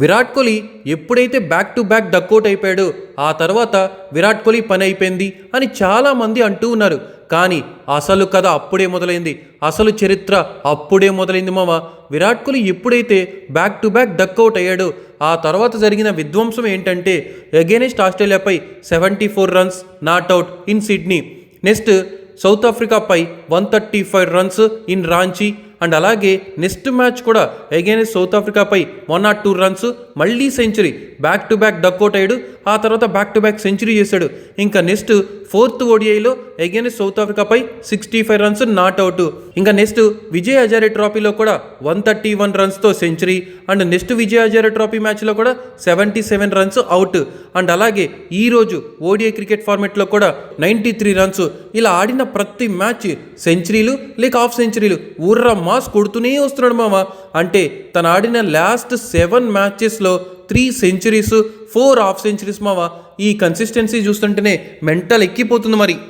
విరాట్ కోహ్లీ ఎప్పుడైతే back to back duck out అయిపోయాడో ఆ తర్వాత విరాట్ కోహ్లీ పని అయిపోయింది అని చాలామంది అంటూ ఉన్నారు. కానీ అసలు కథ అప్పుడే మొదలైంది. అసలు చరిత్ర అప్పుడే మొదలైంది మామ. విరాట్ కోహ్లీ ఎప్పుడైతే back to back duck out అయ్యాడో ఆ తర్వాత జరిగిన విధ్వంసం ఏంటంటే against ఆస్ట్రేలియాపై seventy four runs not out in Sydney next south ఆఫ్రికాపై one thirty five runs in Ranchi and అలాగే నెక్స్ట్ మ్యాచ్ కూడా అగైనెస్ట్ సౌత్ ఆఫ్రికాపై వన్ నాట్ టూ రన్స్ మళ్ళీ century back to back duck out అయ్యాడు ఆ తర్వాత back to back century చేశాడు. ఇంకా next fourth ఓడిఐలో against south ఆఫ్రికాపై sixty five runs not out ఇంకా నెక్స్ట్ విజయ్ హజారే ట్రాఫీలో కూడా one thirty one రన్స్తో century and next Vijay Hazare trophy మ్యాచ్లో కూడా seventy seven runs out and అలాగే ఈరోజు ఓడిఐ క్రికెట్ ఫార్మెట్లో కూడా నైంటీ త్రీ రన్స్ ఇలా ఆడిన ప్రతి మ్యాచ్ సెంచరీలు లేక హాఫ్ సెంచరీలు ఊర్ర మాస్ కొడుతూనే వస్తున్నాడు మామ. అంటే తను ఆడిన last seven మ్యాచెస్లో three centuries four half centuries మావా ఈ కన్సిస్టెన్సీ చూస్తుంటేనే మెంటల్ ఎక్కిపోతుంది మరి.